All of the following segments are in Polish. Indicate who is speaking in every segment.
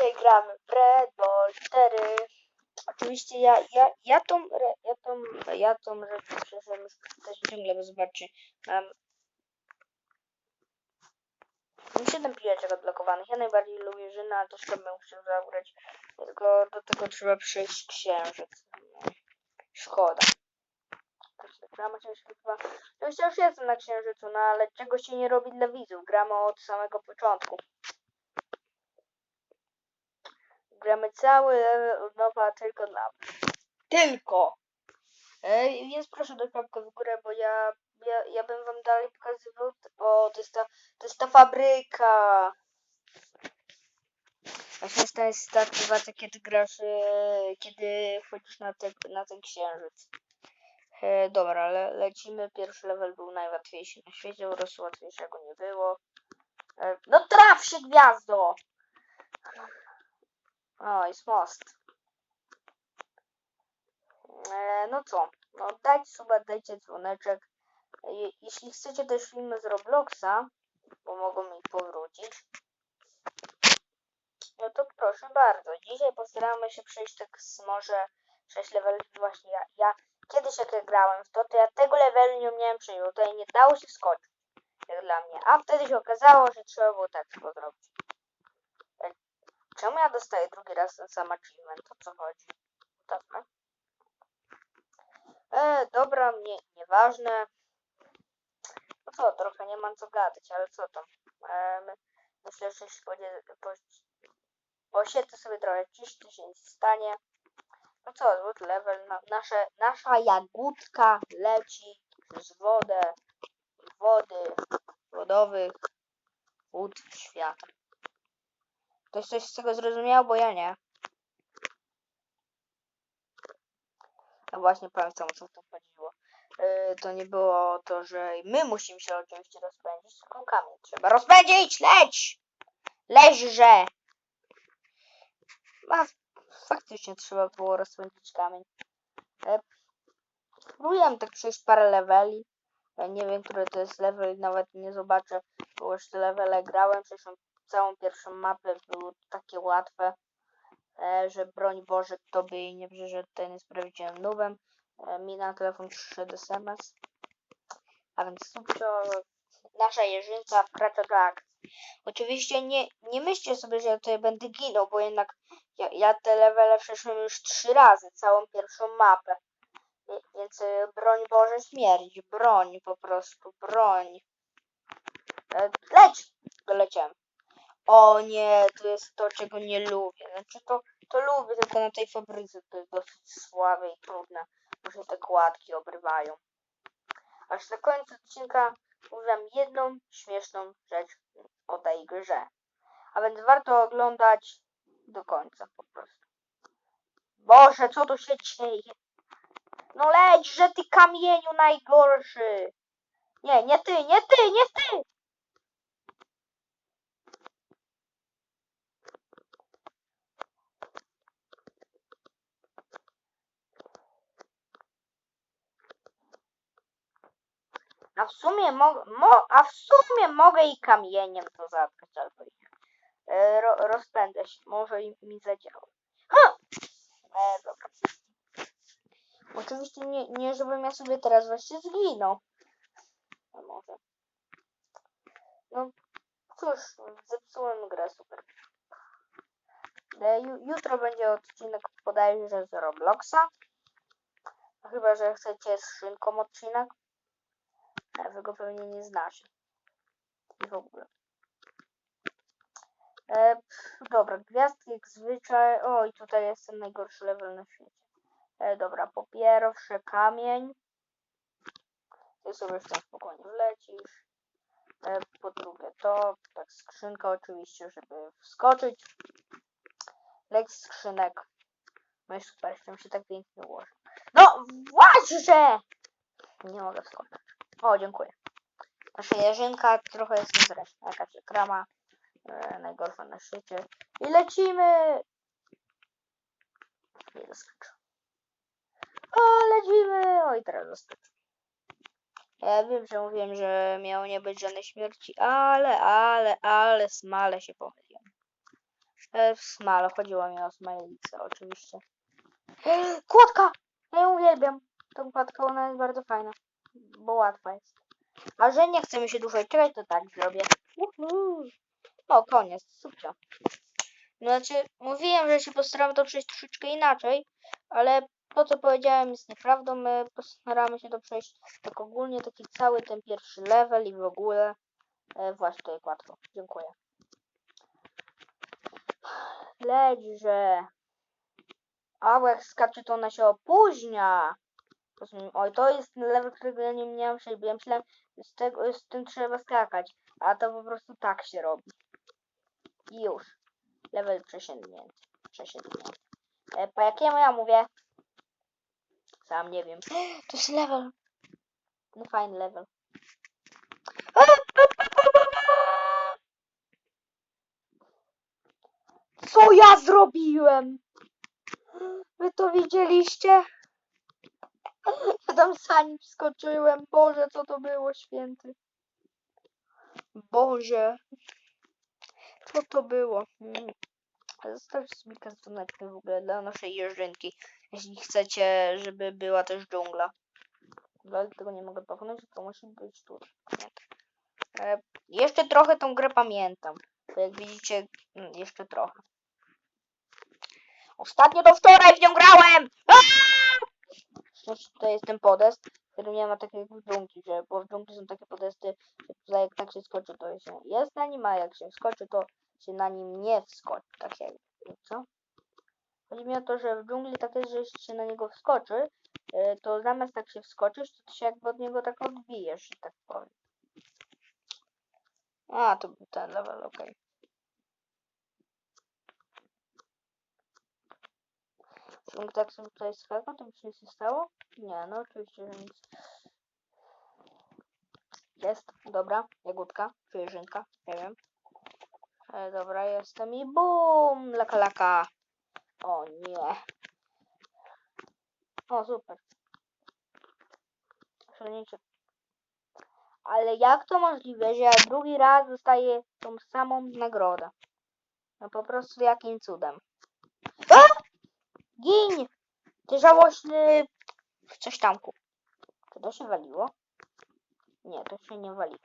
Speaker 1: dzisiaj gramy w Red Ball 4. Oczywiście ja, ja, ja tą, ja tą, ja tą rzecz już też ciągle, bo zobaczcie, mam, mam 7 piłeczek odblokowanych. Ja najbardziej lubię Żynę, ale to bym chciał zagrać. Tylko do tego trzeba przejść księżyc. Szkoda. Reklama księżycowa. Oczywiście już jestem na księżycu, no ale czego się nie robi dla widzów? Gramy od samego początku. Gramy cały level od nowa tylko dla was. Tylko! E, Więc proszę dać łapkę w górę, bo ja, ja, ja bym wam dalej pokazywał. O, to jest ta, to jest ta fabryka. Właśnie to jest ta aktywacja, kiedy grasz, e, kiedy wchodzisz na, te, na ten księżyc. E, dobra, le, lecimy. Pierwszy level był najłatwiejszy na świecie, prostu łatwiejszego nie było. E, no traf się gwiazdo! O, jest most. E, no co? No dajcie suba, dajcie dzwoneczek. Je, jeśli chcecie też filmy z Robloxa, bo mogą mi powrócić, no to proszę bardzo. Dzisiaj postaramy się przejść tak z może 6 leveli. Właśnie ja, ja kiedyś jak ja grałem w to, to ja tego levelu nie umiałem przejść, bo tutaj nie dało się skoczyć. Jak dla mnie. A wtedy się okazało, że trzeba było tak zrobić. Czemu ja dostaję drugi raz ten sam achievement? O co chodzi? Dobra. E, dobra, mnie, nieważne. No co, trochę nie mam co gadać, ale co tam? E, my, myślę, że się podzie, po, sobie trochę ciszy, to się nic stanie. No co, złoty level, na, nasze, nasza jagódka leci przez wodę, wody, wodowych, wód świata. Ktoś coś z tego zrozumiał, bo ja nie. A właśnie powiem co, co to chodziło. Yy, to nie było to, że my musimy się oczywiście rozpędzić, tylko kamień trzeba rozpędzić! Leć! Leźże! A faktycznie trzeba było rozpędzić kamień. E, Próbowałem tak przejść parę leveli. Ja nie wiem, który to jest level, nawet nie zobaczę, bo już te levele grałem. Przecież całą pierwszą mapę było takie łatwe, e, że broń Boże, kto by jej nie przyszedł, ten jest prawdziwym nubem. E, mi na telefon przyszedł SMS. A więc subcio, nasza jeżynka wkracza do akcji. Oczywiście nie, nie myślcie sobie, że ja tutaj będę ginął, bo jednak ja, ja te levele przeszłem już trzy razy, całą pierwszą mapę. Więc e, broń Boże śmierć, broń po prostu, broń. Leć! Doleciałem. O nie, to jest to, czego nie lubię. Znaczy to, to lubię, tylko na tej fabryce to jest dosyć słabe i trudne, bo się te kładki obrywają. Aż na końcu odcinka powiem jedną śmieszną rzecz o tej grze. A więc warto oglądać do końca po prostu. Boże, co tu się dzieje? No leć, że ty kamieniu najgorszy! Nie, nie ty, nie ty, nie ty! A w sumie mo, mo, a w sumie mogę i kamieniem to zatkać albo i. E, ro, rozpędzę się, może i mi zadziała. Ha! E, dobra. Oczywiście nie, nie żebym ja sobie teraz właśnie zginął. A może. No cóż, zepsułem grę super. E, ju, jutro będzie odcinek bodajże z Robloxa. Chyba, że chcecie z szynką odcinek. A wy go pewnie nie znacie. I w ogóle. E, pff, dobra, gwiazdki jak zwyczaj. O, i tutaj jest ten najgorszy level na świecie. E, dobra, po pierwsze kamień. Ty sobie w ten spokojnie wlecisz. E, po drugie to, tak skrzynka oczywiście, żeby wskoczyć. Leć skrzynek. No i super, się tak pięknie ułoży. No właśnie! Nie mogę wskoczyć. O, dziękuję. Nasza jeżynka trochę jest niezręczna. Jakaś krama. E, najgorsza na świecie. I lecimy! Nie doskoczył. O, lecimy! Oj, teraz doskoczył. Ja wiem, że mówiłem, że miało nie być żadnej śmierci, ale, ale, ale smale się pomyliłem. E, Smile, chodziło mi o Smilicę, oczywiście. Kładka! Ja ją uwielbiam. Tą kładkę, ona jest bardzo fajna. Bo łatwa jest. A że nie chcemy się dłużej czekać, to tak zrobię. Uhu. O, koniec. Super. Znaczy, mówiłem, że się postaram to przejść troszeczkę inaczej, ale to, co powiedziałem, jest nieprawdą. My postaramy się to przejść tak ogólnie, taki cały ten pierwszy level i w ogóle. E, właśnie tutaj łatwo. Dziękuję. Lećże. A, bo jak skacze, to ona się opóźnia. Oj, to jest level, którego ja nie miałem przejść, ja myślałem, z, tego, z tym trzeba skakać. A to po prostu tak się robi. I już. Level przesięgnięty. Przesięgnięty. E, po jakiemu ja mówię? Sam nie wiem. To jest level. No fajny level. Co ja zrobiłem? Wy to widzieliście? Ja tam sani wskoczyłem. Boże, co to było, święty. Boże. Co to było? Mm. Zostawcie sobie kartoneczkę w ogóle dla naszej jeżdżynki. Jeśli chcecie, żeby była też dżungla. Ale tego nie mogę pokonać, to musi być tu. E, jeszcze trochę tą grę pamiętam. Jak widzicie, mm, jeszcze trochę. Ostatnio to wczoraj w nią grałem! Aaaa! Szczęście tutaj jest ten podest, który nie ma takiej dżungli, że, bo w dżungli są takie podesty, że jak tak się skoczy, to się jest na nim, a jak się skoczy, to się na nim nie wskoczy. Tak jak, co? Chodzi mi o to, że w dżungli tak jest, że jeśli się na niego wskoczy, y, to zamiast tak się wskoczyć, to się jakby od niego tak odbijesz, że tak powiem. A, to był ten level, okej. Czy tak sobie tutaj skakał, to się nic nie stało? Nie, no oczywiście, że nic. Jest, dobra, jagódka, czy jeżynka, nie wiem. E, dobra, jestem i bum, laka laka. O nie. O, super. Osiągnięcie. Ale jak to możliwe, że ja drugi raz dostaję tą samą nagrodę? No po prostu jakim cudem. Gin! Ty żałośny... Coś tamku. Czy to się waliło? Nie, to się nie waliło.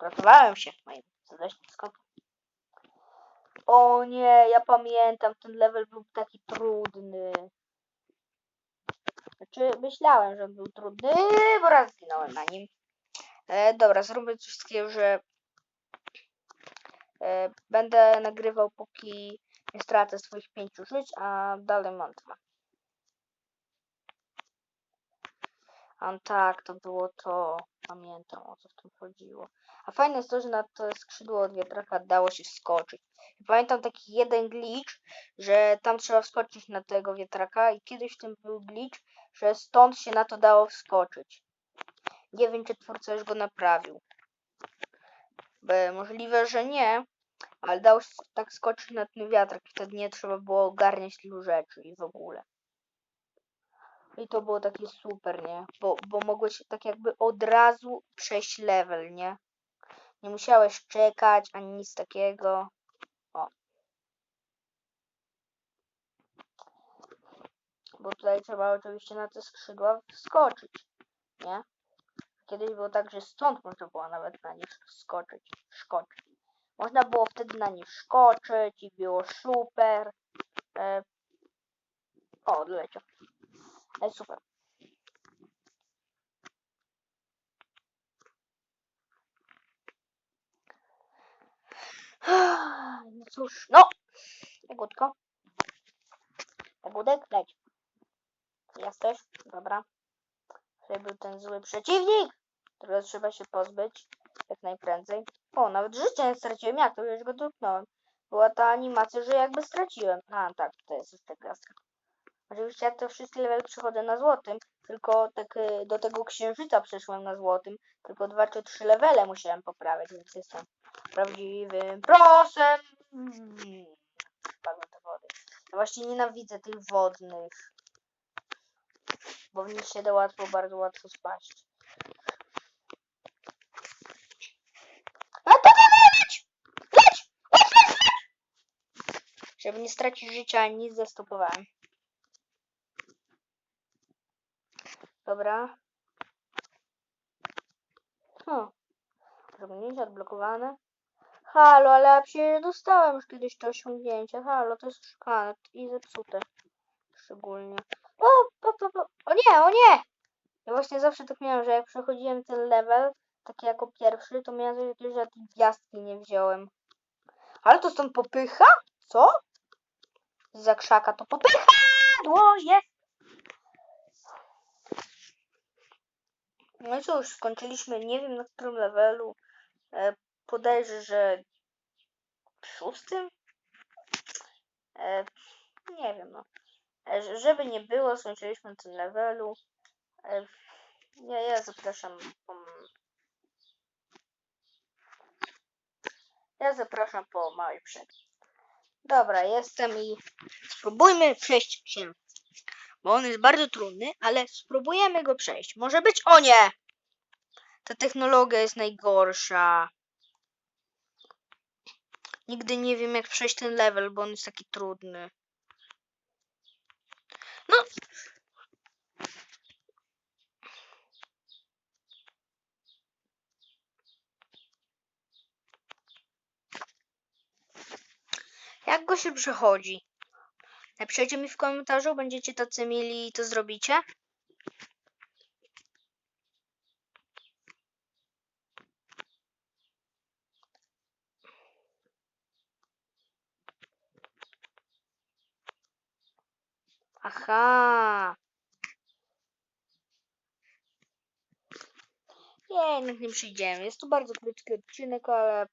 Speaker 1: Ratowałem się moim zaleśnym skokiem. O nie, ja pamiętam, ten level był taki trudny. Znaczy, myślałem, że był trudny, bo raz zginąłem na nim. E, dobra, zróbmy coś takiego, że e, będę nagrywał, póki nie stracę swoich pięciu żyć, a dalej mam dwa. A tak, to było to. Pamiętam o co w tym chodziło. A fajne jest to, że na to skrzydło od wiatraka dało się wskoczyć. I pamiętam taki jeden glitch, że tam trzeba wskoczyć na tego wiatraka i kiedyś w tym był glitch, że stąd się na to dało wskoczyć. Nie wiem, czy twórca już go naprawił. Możliwe, że nie, ale dało się tak skoczyć na ten wiatrak i wtedy nie trzeba było ogarniać tylu rzeczy i w ogóle. I to było takie super, nie? Bo, bo mogłeś tak jakby od razu przejść level, nie? Nie musiałeś czekać ani nic takiego. O. Bo tutaj trzeba oczywiście na te skrzydła wskoczyć, nie? Kiedyś było tak, że stąd można było nawet na nich skoczyć, szkoczyć. Można było wtedy na nich szkoczyć i było super. E... O, odleciał. Ale super. No cóż, no! Jagódko. Jagódek, leć. Jesteś? Dobra. Tutaj był ten zły przeciwnik, którego trzeba się pozbyć jak najprędzej. O, nawet życia nie straciłem. Jak to już go dotknąłem? Była ta animacja, że jakby straciłem. A, tak, to jest jeszcze gwiazdka. Oczywiście jak to wszystkie level przychodzę na złotym, tylko tak y, do tego księżyca przeszłem na złotym, tylko dwa czy trzy levele musiałem poprawiać, więc jestem prawdziwym prosem. Mm, Spadłem do wody. Ja właśnie nienawidzę tych wodnych, bo w nich się da łatwo, bardzo łatwo spaść. A to to leć! Leć! Leć! Żeby nie stracić życia, nic zastopowałem. Dobra. Hmm. Osiągnięcie odblokowane. Halo, ale ja przecież dostałem już kiedyś to osiągnięcie. Halo, to jest szukane i zepsute. Szczególnie. O, o, o, o, o nie, o nie! Ja właśnie zawsze tak miałem, że jak przechodziłem ten level, taki jako pierwszy, to miałem coś takiego, że tej gwiazdki nie wziąłem. Ale to stąd popycha? Co? Za krzaka to popychadło jest! No i cóż, skończyliśmy, nie wiem na którym levelu. E, podejrzę, że szóstym? E, nie wiem, no. E, żeby nie było, skończyliśmy tym levelu. E, ja, ja zapraszam. Ja zapraszam po małej przerwie. Dobra, jestem i spróbujmy przejść się. Bo on jest bardzo trudny, ale spróbujemy go przejść. Może być. O nie! Ta technologia jest najgorsza. Nigdy nie wiem, jak przejść ten level, bo on jest taki trudny. Go się przechodzi? Napiszcie mi w komentarzu, będziecie tacy mieli i to zrobicie. Aha. Nie, jednak nie przyjdziemy. Jest to bardzo krótki odcinek, ale